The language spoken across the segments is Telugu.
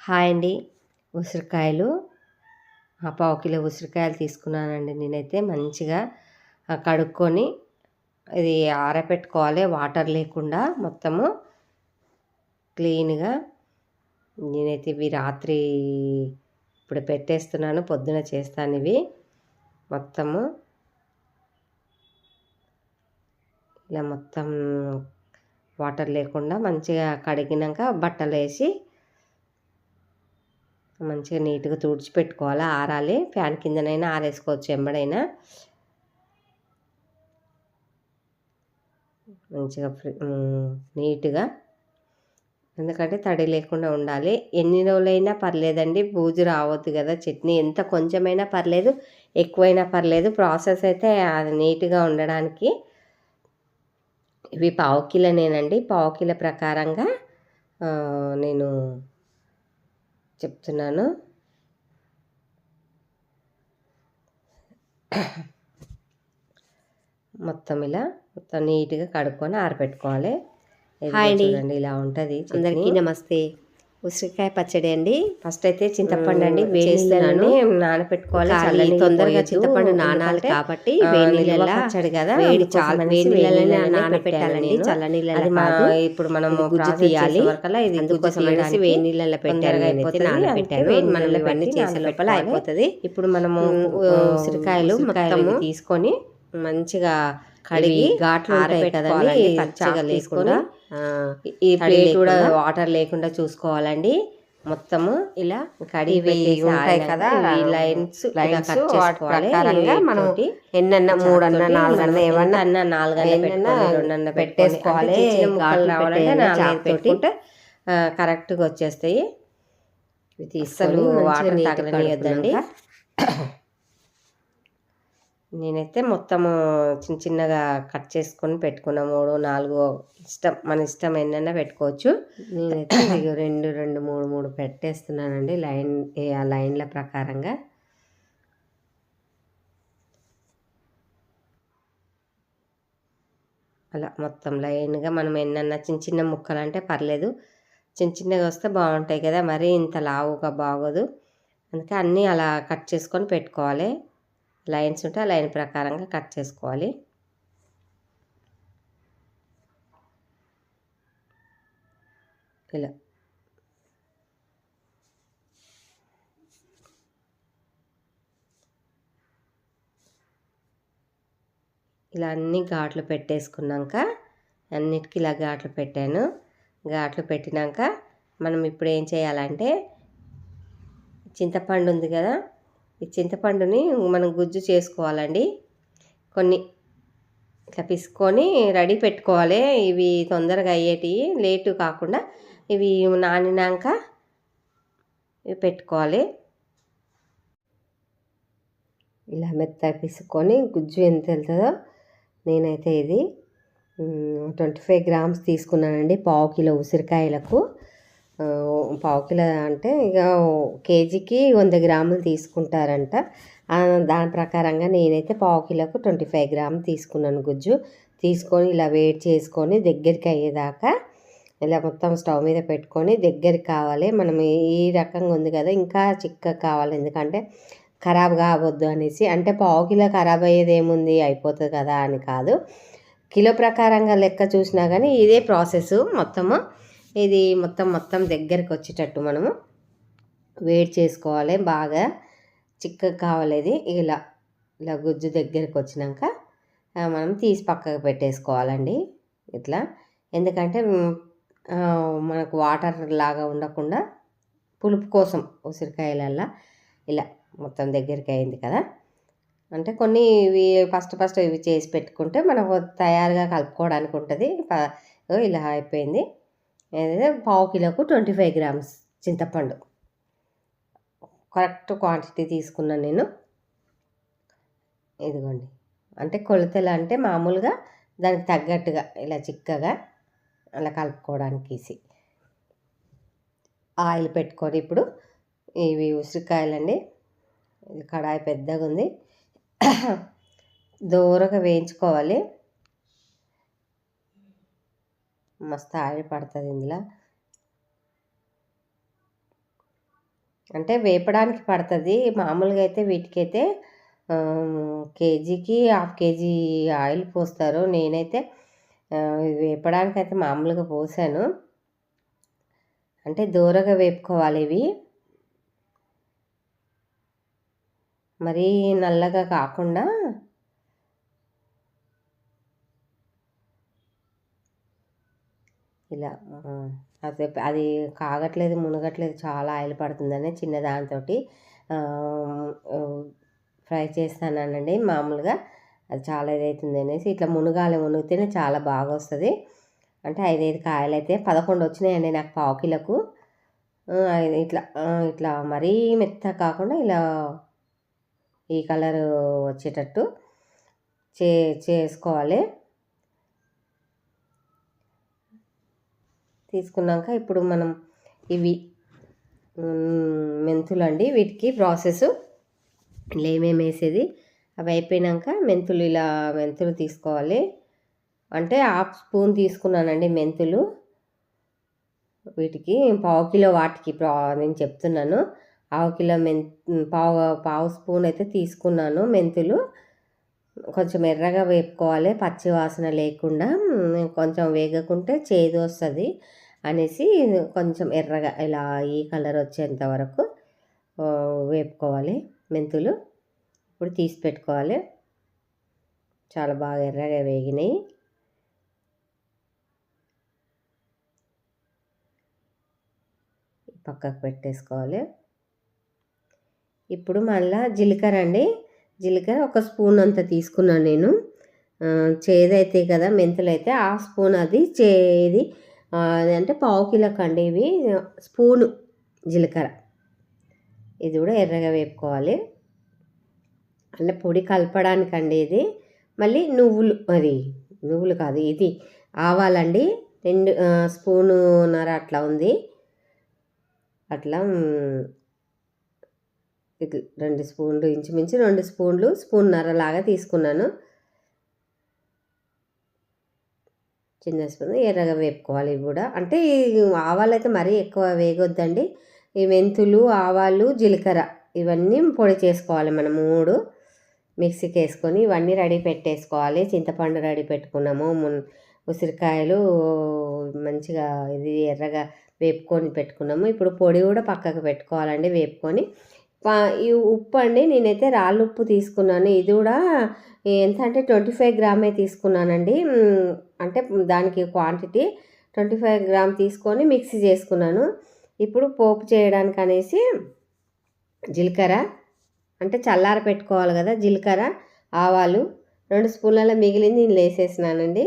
హాయ్ అండి. ఉసిరికాయలు. ఆ పావు కిలో ఉసిరికాయలు తీసుకున్నానండి నేనైతే మంచిగా కడుక్కొని ఇది ఆరబెట్టుకోవాలి వాటర్ లేకుండా మొత్తము క్లీన్గా నేనైతే ఇవి రాత్రి ఇప్పుడు పెట్టేస్తున్నాను. పొద్దున చేస్తాను ఇవి. మొత్తము ఇలా మొత్తం వాటర్ లేకుండా మంచిగా కడిగినాక బట్టలు వేసి మంచిగా నీట్గా తుడిచిపెట్టుకోవాలి ఆరాలి. ఫ్యాన్ కిందనైనా ఆరేసుకోవచ్చు ఎంబడైనా మంచిగా నీట్గా. ఎందుకంటే తడి లేకుండా ఉండాలి. ఎన్ని రోజులైనా పర్లేదండి. బూజు రావద్దు కదా చట్నీ. ఎంత కొంచెమైనా పర్లేదు ఎక్కువైనా పర్లేదు. ప్రాసెస్ అయితే అది నీట్గా ఉండడానికి. ఇవి పావు కిలోనేనండి పావు కిలో ప్రకారంగా నేను చెప్తున్నాను మొత్తం ఇలా మొత్తం నీట్గా కడుక్కొని ఆరబెట్టుకోవాలి హాయ్ అండి. చూడండి ఇలా ఉంటుంది అందరికీ. నమస్తే ఉసిరికాయ పచ్చడి అండి ఫస్ట్ అయితే చింతపండు అండి మ్మ్, వేడి చేస్తున్నాను. నీళ్ళని నానబెట్టుకోవాలి కానీ చల్లనీళ్ళు తొందరగా. చింతపండు నానాలి కాబట్టి వేడి నీళ్ళ పచ్చడి కదా వేడి చాలా వేడి వేడి నీళ్ళని నీళ్ళనే నానబెట్టాలండి పెట్టాను చల్ల నీళ్ళ అది మా కాదు ఇప్పుడు ఇది గుజ్జు తీయాలి. ఇది అందుకోసం అనేసి వేడి నీళ్ళలో అయిపోతుంది. నానబెట్టాను అందుకే వేడి మనం ఇవన్నీ చేసే లోపల. అయిపోతుంది ఇప్పుడు మనము ఉసిరికాయలు మొత్తము తీసుకొని మంచిగా కడిగి ఘాట్లు పచ్చిగా పచ్చిగా లేకుండా. ఈ ప్లేట్ కూడా. వాటర్ లేకుండా చూసుకోవాలండి మొత్తము ఇలా కడిగి ఉంటాయి కదా, లైన్స్ మనం. ఎన్నన్నా మూడన్నా నాలుగన్నా మనం ఏమన్నా నాలుగన్నా రెండన్నా పెట్టేసుకోవాలి. పెట్టుకుంటే కరెక్ట్గా వచ్చేస్తాయి అసలు వాటర్ తగలనియొద్దండి నేనైతే మొత్తము చిన్న చిన్నగా కట్ చేసుకొని పెట్టుకున్న మూడు నాలుగు ఇష్టం మన ఇష్టం ఎన్నైనా పెట్టుకోవచ్చు. నేనైతే రెండు రెండు మూడు మూడు పెట్టేస్తున్నానండి లైన్ ఆ లైన్ల ప్రకారంగా. అలా మొత్తం లైన్గా మనం ఎన్నన్నా చిన్న చిన్న ముక్కలు అంటే పర్లేదు. చిన్న చిన్నగా వస్తే బాగుంటాయి కదా మరీ ఇంత లావుగా బాగోదు. అందుకే అన్నీ అలా కట్ చేసుకొని పెట్టుకోవాలి. లైన్స్ ఉంటే ఆ లైన్ ప్రకారంగా కట్ చేసుకోవాలి. ఇలా. ఇలా అన్ని ఘాట్లు పెట్టేసుకున్నాక అన్నిటికీ ఇలా ఘాట్లు పెట్టాను. ఘాట్లు పెట్టినాక మనం ఇప్పుడు ఏం చేయాలంటే చింతపండు ఉంది కదా ఈ చింతపండుని మనం గుజ్జు చేసుకోవాలండి. కొన్ని ఇట్లా పిసుకొని రెడీ పెట్టుకోవాలి. ఇవి తొందరగా అయ్యేటివి లేటు కాకుండా ఇవి నానినాక ఇవి పెట్టుకోవాలి. ఇలా మెత్తగా పిసుకొని గుజ్జు ఎంత వెళ్తుందో నేనైతే ఇది ట్వంటీ ఫైవ్ గ్రామ్స్ తీసుకున్నానండి పావు కిలో ఉసిరికాయలకు. పావు కిలో అంటే ఇక కేజీకి వంద గ్రాములు తీసుకుంటారంట. దాని ప్రకారంగా నేనైతే పావు కిలోకు ట్వంటీ ఫైవ్ గ్రామ్ తీసుకున్నాను గుజ్జు. తీసుకొని ఇలా వేడి చేసుకొని దగ్గరికి అయ్యేదాకా ఇలా మొత్తం స్టవ్ మీద పెట్టుకొని దగ్గరికి కావాలి. మనం ఈ- రకంగా ఉంది కదా ఇంకా చిక్కగా కావాలి. ఎందుకంటే ఖరాబ్ కావద్దు అనేసి. అంటే పావు కిలో ఖరాబ్ అయ్యేది ఏముంది? అయిపోతుంది కదా అని కాదు. కిలో ప్రకారంగా లెక్క చూసినా కానీ ఇదే ప్రాసెస్ మొత్తము. ఇది మొత్తం మొత్తం దగ్గరికి వచ్చేటట్టు మనము వేడి చేసుకోవాలి. బాగా చిక్కగా కావాలి ఇది. ఇలా ఇలా గుజ్జు దగ్గరికి వచ్చినాక మనం తీసి పక్కకు పెట్టేసుకోవాలండి. ఇట్లా. ఎందుకంటే మనకు వాటర్ లాగా ఉండకుండా పులుపు కోసం ఉసిరికాయలల్లా ఇలా మొత్తం దగ్గరికి అయింది కదా. అంటే కొన్ని ఇవి ఫస్ట్ ఫస్ట్ ఇవి చేసి పెట్టుకుంటే మనకు తయారుగా కలుపుకోవడానికి ఉంటుంది. ఓ ఇలా అయిపోయింది. ఏదైతే పావు కిలోకు ట్వంటీ ఫైవ్ గ్రామ్స్ చింతపండు. కరెక్ట్ క్వాంటిటీ తీసుకున్నాను నేను. ఇదిగోండి. అంటే కొలతలు అంటే మామూలుగా దానికి తగ్గట్టుగా ఇలా చిక్కగా అలా కలుపుకోవడానికి ఈజీ. ఆయిల్ పెట్టుకొని ఇప్పుడు ఇవి ఉసిరికాయలండి. ఇది కడాయి పెద్దగా ఉంది దూరగా వేయించుకోవాలి. మస్తు ఆయిల్ పడుతుంది ఇందులో. అంటే వేపడానికి పడుతుంది. మామూలుగా అయితే వీటికైతే కేజీకి హాఫ్ కేజీ ఆయిల్ పోస్తారు. నేనైతే వేపడానికి అయితే మామూలుగా పోసాను. అంటే దూరగా వేపుకోవాలి ఇవి. మరీ నల్లగా కాకుండా ఇలా. అది అది కాగట్లేదు మునగట్లేదు చాలా ఆయిల్ పడుతుందని చిన్న దాంతో ఫ్రై చేస్తానండి మామూలుగా. అది చాలా ఇదవుతుంది అనేసి ఇట్లా మునగాలి మునిగితేనే చాలా బాగా వస్తుంది అంటే ఐదైదు కాయలు అయితే పదకొండు వచ్చినాయండి నాకు పావు కిలోకు. ఇట్లా ఇట్లా మరీ మెత్త కాకుండా ఇలా ఈ కలర్ వచ్చేటట్టు చే చేసుకోవాలి. తీసుకున్నాక ఇప్పుడు మనం ఇవి మెంతులు అండి వీటికి ప్రాసెస్ ఇలా ఏమేమి వేసేది? అవి అయిపోయినాక మెంతులు ఇలా మెంతులు తీసుకోవాలి. అంటే హాఫ్ స్పూన్ తీసుకున్నానండి మెంతులు. వీటికి పావు కిలో వాటికి ప్రా నేను చెప్తున్నాను. పావు కిలో మెన్ పావు పావు స్పూన్ అయితే తీసుకున్నాను మెంతులు. కొంచెం ఎర్రగా వేపుకోవాలి పచ్చి వాసన లేకుండా కొంచెం వేగకుంటే చేదు వస్తుంది అనేసి కొంచెం ఎర్రగా ఇలా ఈ కలర్ వచ్చేంత వరకు వేపుకోవాలి మెంతులు. ఇప్పుడు తీసి పెట్టుకోవాలి. చాలా బాగా ఎర్రగా వేగినాయి. పక్కకు పెట్టేసుకోవాలి. ఇప్పుడు మళ్ళీ జీలకర్ర అండి. జీలకర్ర ఒక స్పూన్ అంత తీసుకున్నాను నేను. చేదైతే కదా మెంతులు అయితే ఆ స్పూన్ అది చేది అంటే పావు కిలో కండి ఇవి స్పూను జీలకర్ర. ఇది కూడా ఎర్రగా వేపుకోవాలి. అంటే పొడి కలపడానికండి ఇది. మళ్ళీ నువ్వులు అది నువ్వులు కాదు ఇది ఆవాలండి. రెండు ఆ, స్పూనున్నర అట్లా ఉంది. అట్లా రెండు స్పూన్లు ఇంచుమించు రెండు స్పూన్లు స్పూన్నర లాగా తీసుకున్నాను. చిన్న స్పూన్ ఎర్రగా వేపుకోవాలి ఇవి కూడా. అంటే ఈ ఆవాలు అయితే మరీ ఎక్కువ వేగొద్దండి. ఈ మెంతులు ఆవాలు జీలకర్ర ఇవన్నీ పొడి చేసుకోవాలి మనం మూడు. మిక్సీకి వేసుకొని ఇవన్నీ రెడీ పెట్టేసుకోవాలి. చింతపండు రెడీ పెట్టుకున్నాము. మున్ ఉసిరికాయలు మంచిగా ఇది ఎర్రగా వేపుకొని పెట్టుకున్నాము. ఇప్పుడు పొడి కూడా పక్కకు పెట్టుకోవాలండి వేపుకొని. ఈ ఉప్పు అండి నేనైతే రాళ్ళు ఉప్పు తీసుకున్నాను. ఇది కూడా ఎంత అంటే ట్వంటీ ఫైవ్ గ్రామే తీసుకున్నానండి. అంటే దానికి క్వాంటిటీ ట్వంటీ ఫైవ్ గ్రామ్ తీసుకొని మిక్సీ చేసుకున్నాను. ఇప్పుడు పోపు చేయడానికి అనేసి జీలకర్ర అంటే చల్లార పెట్టుకోవాలి కదా జీలకర్ర ఆవాలు రెండు స్పూన్ల మిగిలింది నేను వేసేసినానండి.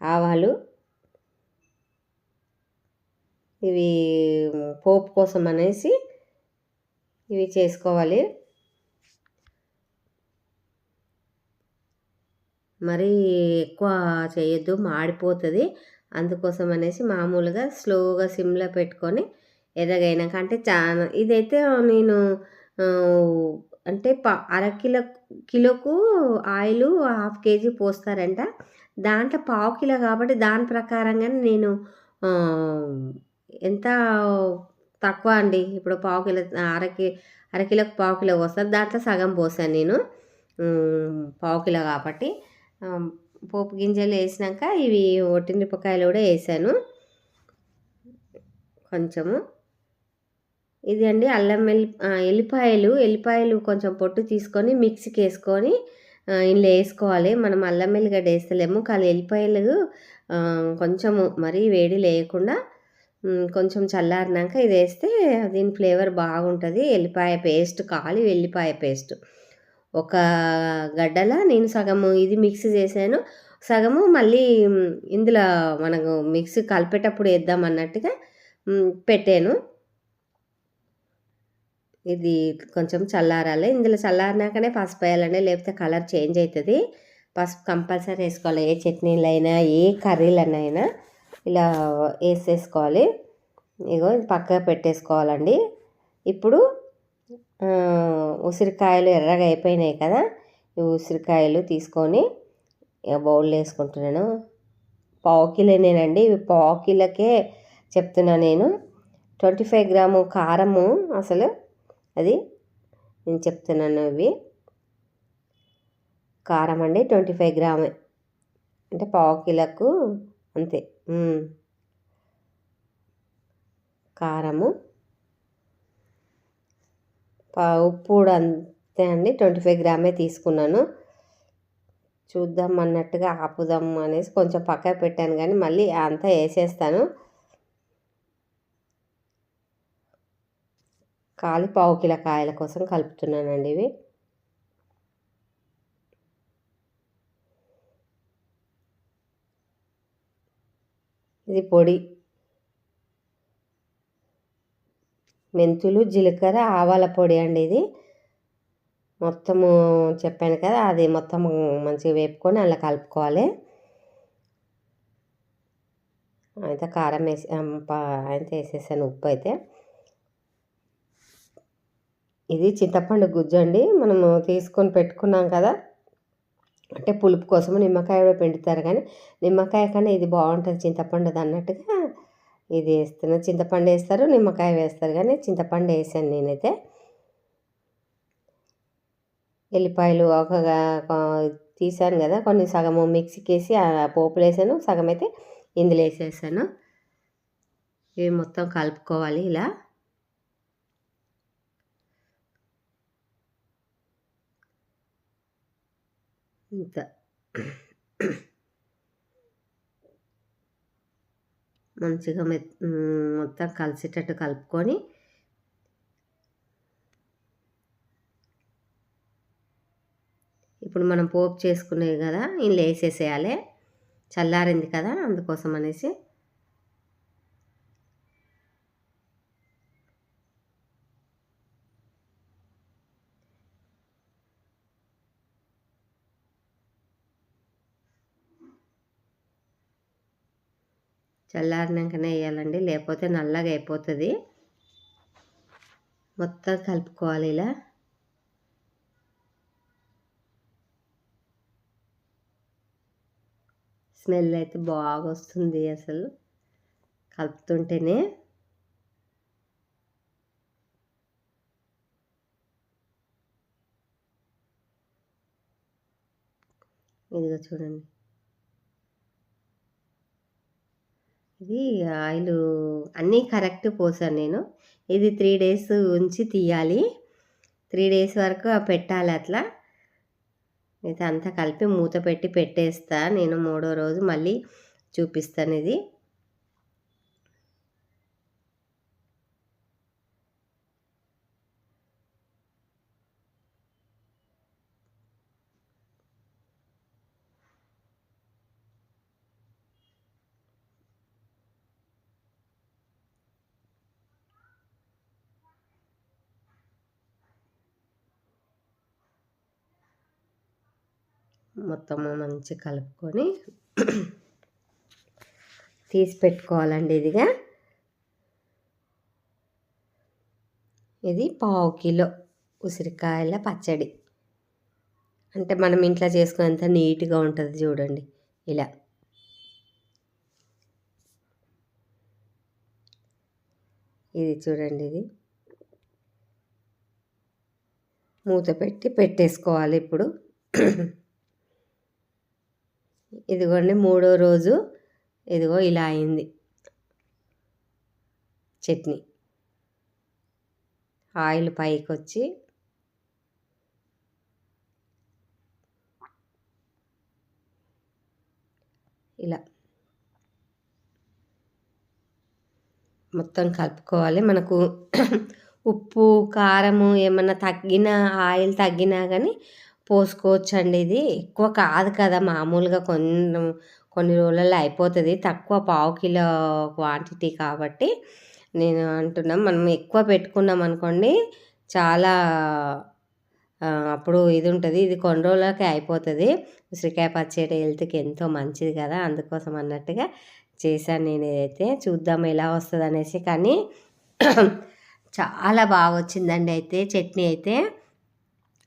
ఆవాలు ఇవి పోపు కోసం అనేసి ఇవి చేసుకోవాలి. మరీ ఎక్కువ చేయొద్దు మాడిపోతుంది. అందుకోసం అనేసి మామూలుగా స్లోగా సిమ్లో పెట్టుకొని ఎర్రగైనాక అంటే చాలా ఇదైతే నేను అంటే అంటే అర అరకిలో కిలోకు ఆయిల్ హాఫ్ కేజీ పోస్తారంట. దాంట్లో పావు కిలో కాబట్టి దాని ప్రకారంగానే నేను ఎంత తక్కువ అండి. ఇప్పుడు పావు కిలో అరకి అరకిలోకి పావు కిలో పోస్తాను దాంట్లో సగం పోసాను నేను. పావు కిలో కాబట్టి. పోపు గింజలు వేసినాక ఇవి ఒట్టిమిరపకాయలు కూడా వేసాను. కొంచెము. ఇది అండి అల్లం వెల్లి ఎల్లిపాయలు. ఎల్లిపాయలు కొంచెం పొట్టు తీసుకొని మిక్సీకి వేసుకొని ఇందులో వేసుకోవాలి. మనం అల్లం వెల్లిగడ్డ వేస్తలేము. కానీ ఎల్లిపాయలు కొంచెము మరీ వేడి లేకుండా కొంచెం చల్లారినాక ఇది వేస్తే దీని ఫ్లేవర్ బాగుంటుంది. ఎల్లిపాయ పేస్ట్ కాలి వెల్లిపాయ పేస్ట్. ఒక గడ్డల నేను సగము ఇది మిక్స్ చేశాను. సగము మళ్ళీ ఇందులో మనకు మిక్సీ కలిపేటప్పుడు వేద్దాం అన్నట్టుగా పెట్టాను. ఇది కొంచెం చల్లారాలి. ఇందులో చల్లారినాకనే పసుపు వేయాలండి. లేకపోతే కలర్ చేంజ్ అవుతుంది. పసుపు కంపల్సరీ వేసుకోవాలి. ఏ చట్నీలైనా ఏ కర్రీలనైనా. ఇలా వేసేసుకోవాలి. ఇగో ఇది పక్కగా పెట్టేసుకోవాలండి. ఇప్పుడు ఉసిరికాయలు ఎర్రగా అయిపోయినాయి కదా ఈ ఉసిరికాయలు తీసుకొని ఇక బౌల్లో వేసుకుంటున్నాను. పావు కిలోనేనండి. ఇవి పావు కిలోకే చెప్తున్నా నేను. ట్వంటీ ఫైవ్ గ్రాము కారము అసలు అది నేను చెప్తున్నాను ఇవి. కారం అండి ట్వంటీ ఫైవ్ గ్రామే. అంటే పావు కిలోకు అంతే. కారము. ఉప్పు కూడా అంతే అండి. ట్వంటీ ఫైవ్ గ్రామే తీసుకున్నాను. చూద్దాం అన్నట్టుగా ఆపుదాం అనేసి కొంచెం పక్క పెట్టాను కానీ మళ్ళీ అంతా వేసేస్తాను. కాలి పావు కిలో కాయల కోసం కలుపుతున్నానండి ఇవి. ఇది పొడి. మెంతులు జీలకర్ర ఆవాల పొడి అండి ఇది. మొత్తము చెప్పాను కదా అది మొత్తం మంచిగా వేపుకొని అలా కలుపుకోవాలి. అయితే కారం వేసి అయితే వేసేసాను ఉప్పు అయితే. ఇది చింతపండు గుజ్జు అండి. మనము తీసుకొని పెట్టుకున్నాం కదా అంటే పులుపు కోసం నిమ్మకాయ కూడా పిండుతారు కానీ నిమ్మకాయ కన్నా ఇది బాగుంటుంది. చింతపండు అన్నట్టుగా ఇది వేస్తున్నా. చింతపండు వేస్తారు నిమ్మకాయ వేస్తారు కానీ చింతపండు వేసాను నేనైతే. ఎల్లిపాయలు ఒక తీసాను కదా కొన్ని సగము మిక్సీకి వేసి ఆ పోపులు వేసాను. సగం అయితే ఇందులో వేసేసాను. ఇవి మొత్తం కలుపుకోవాలి ఇలా. ఇంత మంచిగా మె మొత్తం కలిసేటట్టు కలుపుకొని ఇప్పుడు మనం పోపు చేసుకునేవి కదా ఇందులో వేసేసేయాలి. చల్లారింది కదా అందుకోసం అనేసి. చల్లారినాకనే వేయాలండి లేకపోతే నల్లగా అయిపోతుంది. మొత్తం కలుపుకోవాలి ఇలా. స్మెల్ అయితే బాగా వస్తుంది అసలు కలుపుతుంటేనే. ఇదిగో చూడండి. ఇది ఆయిల్ అన్నీ కరెక్ట్ పోసాను నేను. ఇది త్రీ డేస్ ఉంచి తీయాలి. త్రీ డేస్ వరకు పెట్టాలి అట్లా. అయితే అంతా కలిపి మూత పెట్టి పెట్టేస్తా. నేను మూడో రోజు మళ్ళీ చూపిస్తాను ఇది. మొత్తము మంచి కలుపుకొని తీసి పెట్టుకోవాలండి ఇదిగా. ఇది పావు కిలో ఉసిరికాయల పచ్చడి. అంటే మనం ఇంట్లో చేసుకునేంత నీట్గా ఉంటుంది చూడండి ఇలా. ఇది చూడండి ఇది. మూత పెట్టి పెట్టేసుకోవాలి ఇప్పుడు. ఇదిగోండి మూడో రోజు. ఇదిగో ఇలా అయింది. చట్నీ. ఆయిల్ పైకి వచ్చి ఇలా మొత్తం కలుపుకోవాలి. మనకు ఉప్పు కారము ఏమన్నా తగ్గిన ఆయిల్ తగ్గినా కానీ పోసుకోవచ్చండి ఇది. ఎక్కువ కాదు కదా మామూలుగా కొన్ని కొన్ని రోజులలో అయిపోతుంది. తక్కువ పావు కిలో క్వాంటిటీ కాబట్టి నేను అంటున్నాం. మనం ఎక్కువ పెట్టుకున్నాం అనుకోండి చాలా అప్పుడు ఇది ఉంటుంది. ఇది కొన్ని రోజులకి అయిపోతుంది. ఉసిరికాయ పచ్చడి హెల్త్కి ఎంతో మంచిది కదా. అందుకోసం అన్నట్టుగా చేశాను నేను ఇదైతే చూద్దాం ఎలా వస్తుంది అనేసి కానీ చాలా బాగా వచ్చిందండి అయితే చట్నీ అయితే.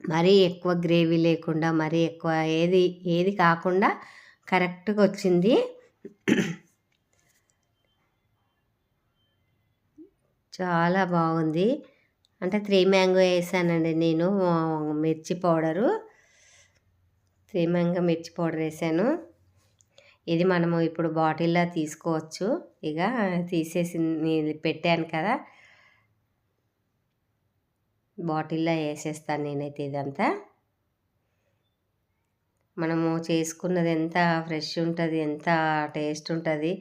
మరీ ఎక్కువ గ్రేవీ లేకుండా మరీ ఎక్కువ ఏది ఏది కాకుండా కరెక్ట్గా వచ్చింది. చాలా బాగుంది. అంటే త్రీ మ్యాంగో వేసానండి నేను మిర్చి పౌడరు. త్రీ మ్యాంగో మిర్చి పౌడర్ వేసాను. ఇది మనము ఇప్పుడు బాటిల్లో తీసుకోవచ్చు. ఇక తీసేసి పెట్టాను కదా. బాటిల్లో వేసేస్తాను నేనైతే ఇదంతా. మనము చేసుకున్నది ఎంత ఫ్రెష్ ఉంటుంది ఎంత టేస్ట్ ఉంటుంది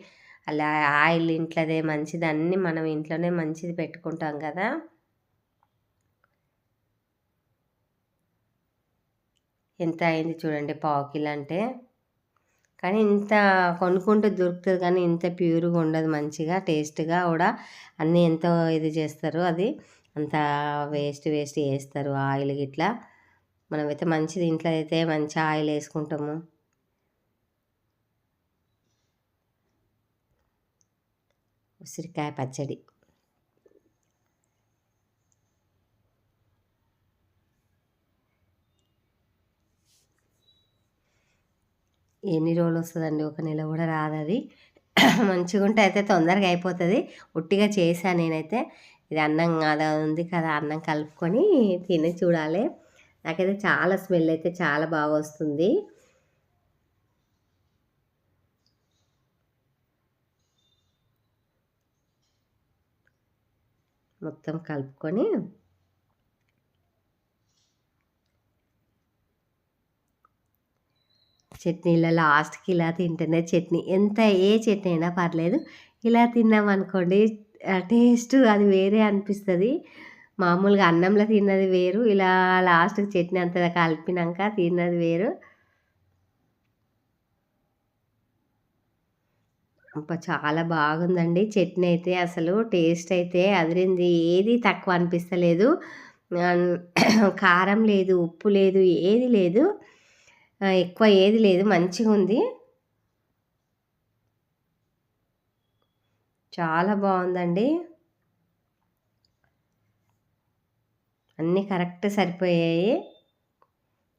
అలా ఆయిల్ ఇంట్లోదే మంచిది అన్నీ మనం ఇంట్లోనే మంచిది పెట్టుకుంటాం కదా. ఎంత అయింది చూడండి పావు కిలో అంటే. కానీ ఇంత కొనుక్కుంటే దొరుకుతుంది కానీ ఇంత ప్యూర్గా ఉండదు మంచిగా టేస్ట్గా కూడా. అన్నీ ఎంతో ఇది చేస్తారు అది. అంతా వేస్ట్ వేస్ట్ వేస్తారు ఆయిల్ గిట్లా. మనమైతే మంచిది ఇంట్లో అయితే మంచి ఆయిల్ వేసుకుంటాము. ఉసిరికాయ పచ్చడి. ఎన్ని రోజులు వస్తుందండి? ఒక నెల కూడా రాదు అది మంచిగా ఉంటే అయితే తొందరగా అయిపోతుంది. ఉట్టిగా చేశాను నేనైతే. ఇది అన్నం అది ఉంది కదా అన్నం కలుపుకొని తిని చూడాలి. నాకైతే చాలా స్మెల్ అయితే చాలా బాగా వస్తుంది. మొత్తం కలుపుకొని చట్నీలో లాస్ట్కి ఇలా తింటేనే చట్నీ. ఎంత ఏ చట్నీ అయినా పర్లేదు. ఇలా తిన్నామనుకోండి టేస్ట్ అది వేరే అనిపిస్తుంది. మామూలుగా అన్నంలో తిన్నది వేరు ఇలా లాస్ట్కి చట్నీ అంతా కలిపినాక తిన్నది వేరు. అబ్బా! చాలా బాగుందండి చట్నీ అయితే అసలు. టేస్ట్ అయితే అదిరింది. ఏది తక్కువ అనిపిస్తలేదు. కారం లేదు ఉప్పు లేదు ఏది లేదు. ఎక్కువ ఏది లేదు మంచిగా ఉంది చాలా బాగుందండి. అన్నీ కరెక్ట్ సరిపోయాయి.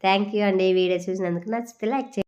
థ్యాంక్ యూ అండి ఈ వీడియో చూసినందుకు. నచ్చితే లైక్ చేయండి.